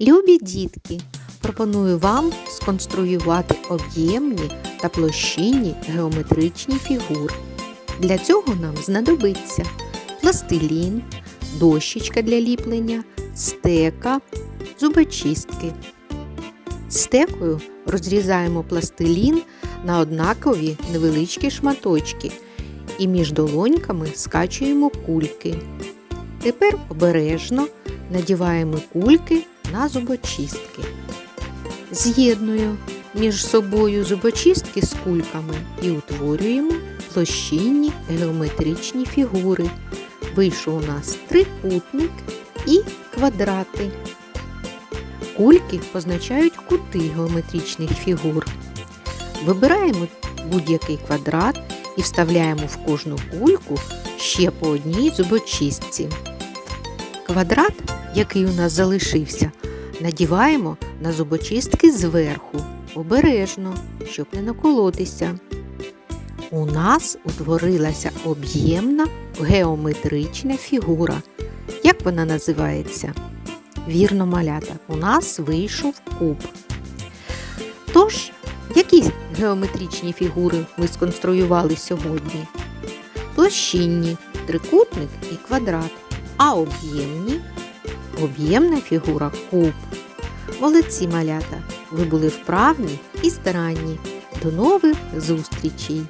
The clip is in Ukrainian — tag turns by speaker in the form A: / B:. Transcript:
A: Любі дітки, пропоную вам сконструювати об'ємні та площинні геометричні фігури. Для цього нам знадобиться пластилін, дощечка для ліплення, стека, зубочистки. Стекою розрізаємо пластилін на однакові невеличкі шматочки і між долоньками скачуємо кульки. Тепер обережно надіваємо кульки на зубочистки. З'єдную між собою зубочистки з кульками і утворюємо площинні геометричні фігури. Вийшов у нас трикутник і квадрати. Кульки позначають кути геометричних фігур. Вибираємо будь-який квадрат і вставляємо в кожну кульку ще по одній зубочистці. Квадрат, який у нас залишився, надіваємо на зубочистки зверху, обережно, щоб не наколотися. У нас утворилася об'ємна геометрична фігура. Як вона називається? Вірно, малята, у нас вийшов куб. Тож, які геометричні фігури ми сконструювали сьогодні? Площинні, трикутник і квадрат, а об'ємні об'ємна фігура куб. Молодці малята! Ви були вправні і старанні. До нових зустрічей!